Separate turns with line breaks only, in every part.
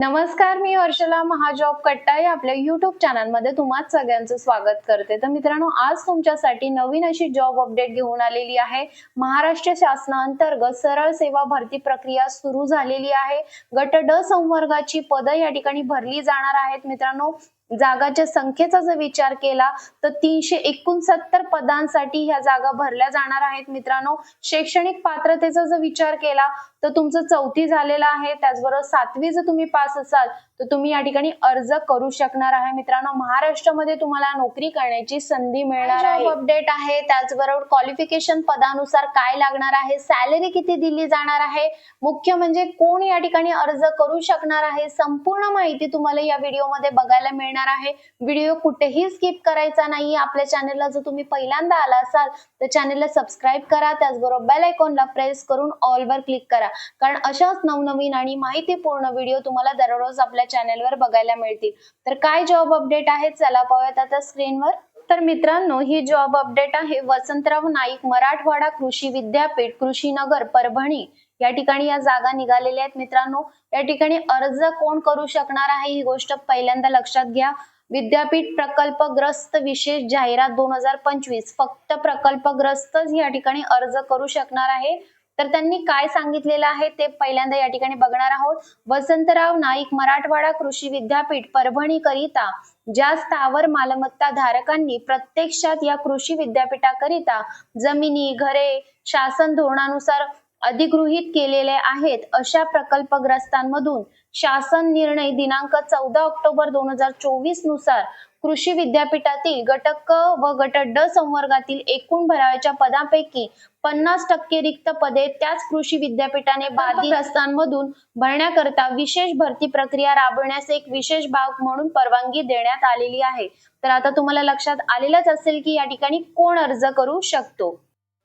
नमस्कार मी हर्षला महाजॉब कट्टा या आपल्या युट्यूब चॅनलमध्ये तुम्हाला सगळ्यांचं स्वागत करते. तर मित्रांनो आज तुमच्यासाठी नवीन अशी जॉब अपडेट घेऊन आलेली आहे. महाराष्ट्र शासनाअंतर्गत सरळ सेवा भरती प्रक्रिया सुरू झालेली आहे. गट ड संवर्गाची पदं या ठिकाणी भरली जाणार आहेत. मित्रांनो जागाच्या संख्येचा जर विचार केला तर तीनशे एकोणसत्तर पदांसाठी ह्या जागा भरल्या जाणार आहेत मित्रांनो. शैक्षणिक पात्रतेचा जर विचार केला तर तुमचं चौथी झालेलं आहे. त्याचबरोबर सातवी जर तुम्ही पास असाल तर तुम्ही या ठिकाणी अर्ज करू शकणार आहे. मित्रांनो महाराष्ट्रामध्ये तुम्हाला नोकरी करण्याची संधी मिळणार आहे. अपडेट आहे. त्याचबरोबर क्वालिफिकेशन पदानुसार काय लागणार आहे? सॅलरी किती दिली जाणार आहे? मुख्य म्हणजे कोण या ठिकाणी अर्ज करू शकणार आहे? संपूर्ण माहिती तुम्हाला या व्हिडिओमध्ये बघायला मिळणार आहे. व्हिडिओ कुठेही स्किप करायचा नाही आपल्या चॅनलला जर तुम्ही पहिल्यांदा आला असाल तर चॅनलला सबस्क्राईब करा. त्याचबरोबर बेल आयकॉनला प्रेस करून ऑल वर क्लिक करा. कारण अशाच नवनवीन आणि माहितीपूर्ण व्हिडिओ तुम्हाला दररोज आपल्या चॅनलवर बघायला मिळतील. तर काय जॉब अपडेट आहे? चला पाहूयात आता स्क्रीनवर तर मित्रांनो ही जॉब अपडेट आहे वसंतराव नाईक मराठवाडा कृषी विद्यापीठ कृषीनगर परभणी. या ठिकाणी या जागा निघालेल्या आहेत. मित्रांनो या ठिकाणी अर्ज कोण करू शकणार आहे ही गोष्ट पहिल्यांदा लक्षात घ्या. विद्यापीठ प्रकल्पग्रस्त विशेष जाहिरात दोन हजार पंचवीस फक्त प्रकल्पग्रस्तच या ठिकाणी अर्ज करू शकणार आहे. तर त्यांनी काय सांगितलेलं आहे ते पहिल्यांदा या ठिकाणी बघणार आहोत. वसंतराव नाईक मराठवाडा कृषी विद्यापीठ परभणी करिता ज्या स्थावर मालमत्ता धारकांनी प्रत्यक्षात या कृषी विद्यापीठाकरिता जमिनी घरे शासन धोरणानुसार अधिगृहित केलेले आहेत. अशा प्रकल्पग्रस्तांमधून शासन निर्णय दिनांक चौदा ऑक्टोबर दोन हजार चोवीसनुसार कृषी विद्यापीठातील गट क व गट ड संवर्गातील एकूण भराव्याच्या पदांपैकी पन्नास टक्के रिक्त पदे त्याच कृषी विद्यापीठाने बाधितग्रस्तांमधून भरण्याकरता विशेष भरती प्रक्रिया राबवण्यास एक विशेष भाग म्हणून परवानगी देण्यात आलेली आहे. तर आता तुम्हाला लक्षात आलेलंच असेल की या ठिकाणी कोण अर्ज करू शकतो?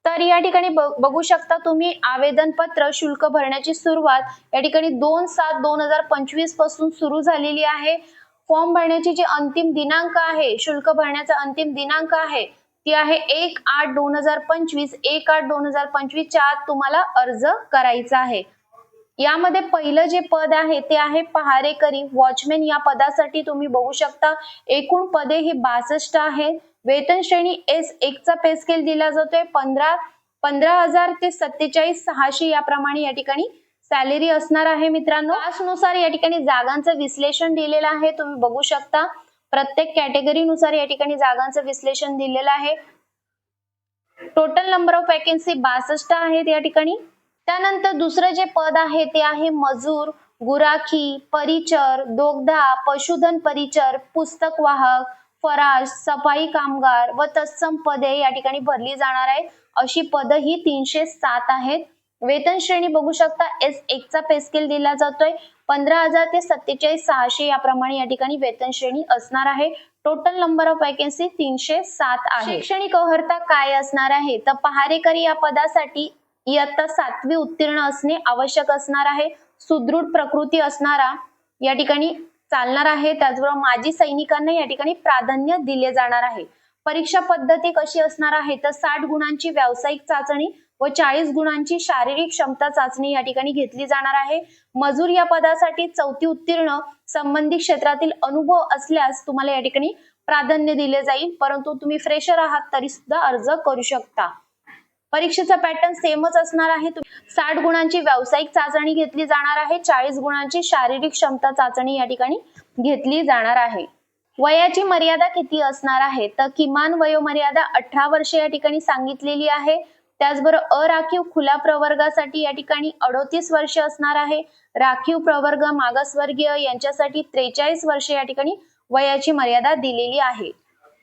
तर या ठिकाणी बघू शकता तुम्ही आवेदन पत्र शुल्क भरण्याची सुरुवात या ठिकाणी दोन सात दोन हजार पंचवीसपासून सुरू झालेली आहे. फॉर्म भरण्याची जी अंतिम दिनांक आहे शुल्क भरण्याचा अंतिम दिनांक आहे ती आहे एक आठ दोन हजार पंचवीस एक आठ दोन हजार पंचवीसच्या आत तुम्हाला अर्ज करायचा आहे. यामध्ये पहिलं जे पद आहे ते आहे पहारेकरी वॉचमॅन या पदासाठी तुम्ही बघू शकता. एकूण पदे ही बासष्ट आहेत वेतन श्रेणी एस एक चा पे स्केल दिला जातोय. पंधरा पंधरा हजार ते सत्तेचाळीस सहाशे याप्रमाणे या ठिकाणी सॅलरी असणार आहे मित्रांनो. नुसार या ठिकाणी जागांचं विश्लेषण दिलेलं आहे. तुम्ही बघू शकता. प्रत्येक कॅटेगरीनुसार या ठिकाणी जागांचं विश्लेषण दिलेलं आहे. टोटल नंबर ऑफ वॅकन्सी बासष्ट आहेत या ठिकाणी. त्यानंतर दुसरं जे पद आहे ते आहे मजूर गुराखी परिचर दोगधा पशुधन परिचर पुस्तक वाहक फराश सफाई कामगार व तत्सम पदे या ठिकाणी भरली जाणार आहेत. अशी पद ही तीनशे सात आहेत. वेतन श्रेणी बघू शकता एस एक चा पे स्केल दिला जातोय. पंधरा हजार ते सत्तेचाळीस सहाशे याप्रमाणे या ठिकाणी वेतन श्रेणी असणार आहे. टोटल नंबर ऑफ वॅकेन्सी तीनशे सात आहे. शैक्षणिक अर्हता काय असणार आहे? तर पहारेकरी या पदासाठी इयत्ता सातवी उत्तीर्ण असणे आवश्यक असणार आहे. सुदृढ प्रकृती असणारा या ठिकाणी चालणार आहे. त्याचबरोबर माजी सैनिकांना या ठिकाणी प्राधान्य दिले जाणार आहे. परीक्षा पद्धती कशी असणार आहे? तर साठ गुणांची व्यावसायिक चाचणी व चाळीस गुणांची शारीरिक क्षमता चाचणी या ठिकाणी घेतली जाणार आहे. मजूर या पदासाठी चौथी उत्तीर्ण संबंधित क्षेत्रातील अनुभव असल्यास तुम्हाला या ठिकाणी प्राधान्य दिले जाईल. परंतु तुम्ही फ्रेशर आहात तरी सुद्धा अर्ज करू शकता. परीक्षेचा पॅटर्न सेमच असणार आहे. साठ गुणांची व्यावसायिक चाचणी घेतली जाणार आहे. चाळीस गुणांची शारीरिक क्षमता चाचणी या ठिकाणी घेतली जाणार आहे. वयाची मर्यादा किती असणार आहे? तर किमान वयोमर्यादा अठरा वर्ष या ठिकाणी सांगितलेली आहे. त्याचबरोबर अराखीव खुला प्रवर्गासाठी या ठिकाणी अडोतीस वर्ष असणार आहे. राखीव प्रवर्ग मागासवर्गीय यांच्यासाठी त्रेचाळीस वर्ष या ठिकाणी वयाची मर्यादा दिलेली आहे.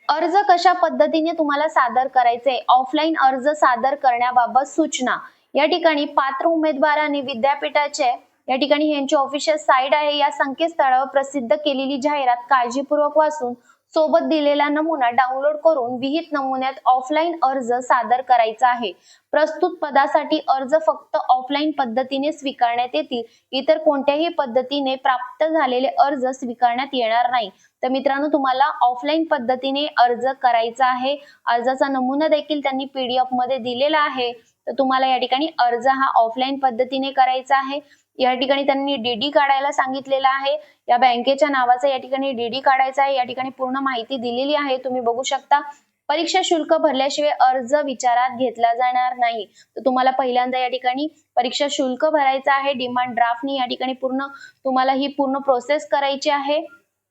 अर्ज कशा पद्धतीने तुम्हाला सादर करायचे? ऑफलाईन अर्ज सादर करण्याबाबत सूचना. या ठिकाणी पात्र उमेदवारांनी विद्यापीठाचे या ठिकाणी यांची ऑफिशियल साईट आहे. या संकेतस्थळावर प्रसिद्ध केलेली जाहिरात काळजीपूर्वक वाचून सोबत दिलेला नमुना डाउनलोड करून विहित नमुन्यात ऑफलाईन अर्ज सादर करायचा आहे. प्रस्तुत पदासाठी अर्ज फक्त ऑफलाईन पद्धतीने स्वीकारण्यात येतील. इतर कोणत्याही पद्धतीने प्राप्त झालेले अर्ज स्वीकारण्यात येणार नाही. तर मित्रांनो तुम्हाला ऑफलाईन पद्धतीने अर्ज करायचा आहे. अर्जाचा नमुना देखील त्यांनी पीडीएफमध्ये दिलेला आहे. तर तुम्हाला या ठिकाणी अर्ज हा ऑफलाईन पद्धतीने करायचा आहे. या ठिकाणी त्यांनी डीडी काढायला सांगितलेलं आहे. या बँकेच्या नावाचा या ठिकाणी डीडी काढायचा आहे. या ठिकाणी पूर्ण माहिती दिलेली आहे. तुम्ही बघू शकता. परीक्षा शुल्क भरल्याशिवाय अर्ज विचारात घेतला जाणार नाही. तर तुम्हाला पहिल्यांदा या ठिकाणी परीक्षा शुल्क भरायचं आहे. डिमांड ड्राफ्टनी या ठिकाणी पूर्ण तुम्हाला ही पूर्ण प्रोसेस करायची आहे.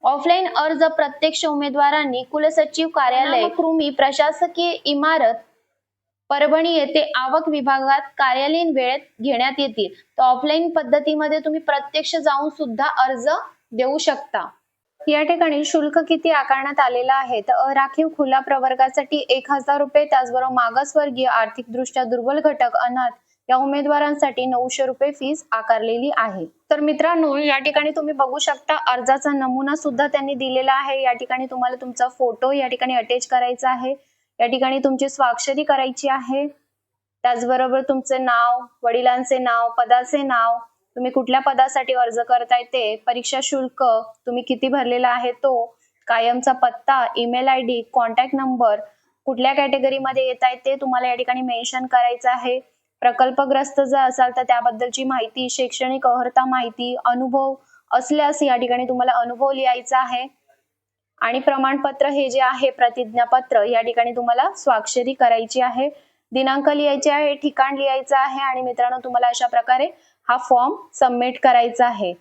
ऑफलाईन अर्ज प्रत्यक्ष उमेदवारांनी कुलसचिव कार्यालय कृमी प्रशासकीय इमारत परभणी येथे आवक विभागात कार्यालयीन वेळेत घेण्यात येतील. तर ऑफलाईन पद्धतीमध्ये तुम्ही प्रत्यक्ष जाऊन सुद्धा अर्ज देऊ शकता. या ठिकाणी शुल्क किती आकारण्यात आलेलं आहे? तर अराखीव खुला प्रवर्गासाठी एक हजार रुपये त्याचबरोबर मागासवर्गीय आर्थिकदृष्ट्या दुर्बल घटक अनाथ या उमेदवारांसाठी नऊशे रुपये फीस आकारलेली आहे. तर मित्रांनो या ठिकाणी तुम्ही बघू शकता अर्जाचा नमुना सुद्धा त्यांनी दिलेला आहे. या ठिकाणी तुम्हाला तुमचा फोटो या ठिकाणी अटॅच करायचा आहे. या ठिकाणी तुमची स्वाक्षरी करायची आहे. त्याचबरोबर तुमचे नाव वडिलांचे नाव पदाचे नाव तुम्ही कुठल्या पदासाठी अर्ज करताय ते परीक्षा शुल्क तुम्ही किती भरलेला आहे तो कायमचा पत्ता email I D contact number कुठल्या कॅटेगरीमध्ये येत आहे ते तुम्हाला या ठिकाणी मेन्शन करायचं आहे. प्रकल्पग्रस्त जर असाल तर त्याबद्दलची माहिती शैक्षणिक अर्हता माहिती अनुभव असल्यास या ठिकाणी तुम्हाला अनुभव लिहायचा आहे. आणि प्रमाणपत्र हे जे आहे प्रतिज्ञापत्र या ठिकाणी तुम्हाला स्वाक्षरी करायची आहे. दिनांक लिहायचे आहे ठिकाण लिहायचं आहे आणि मित्रांनो तुम्हाला अशा प्रकारे हा फॉर्म सबमिट करायचा आहे.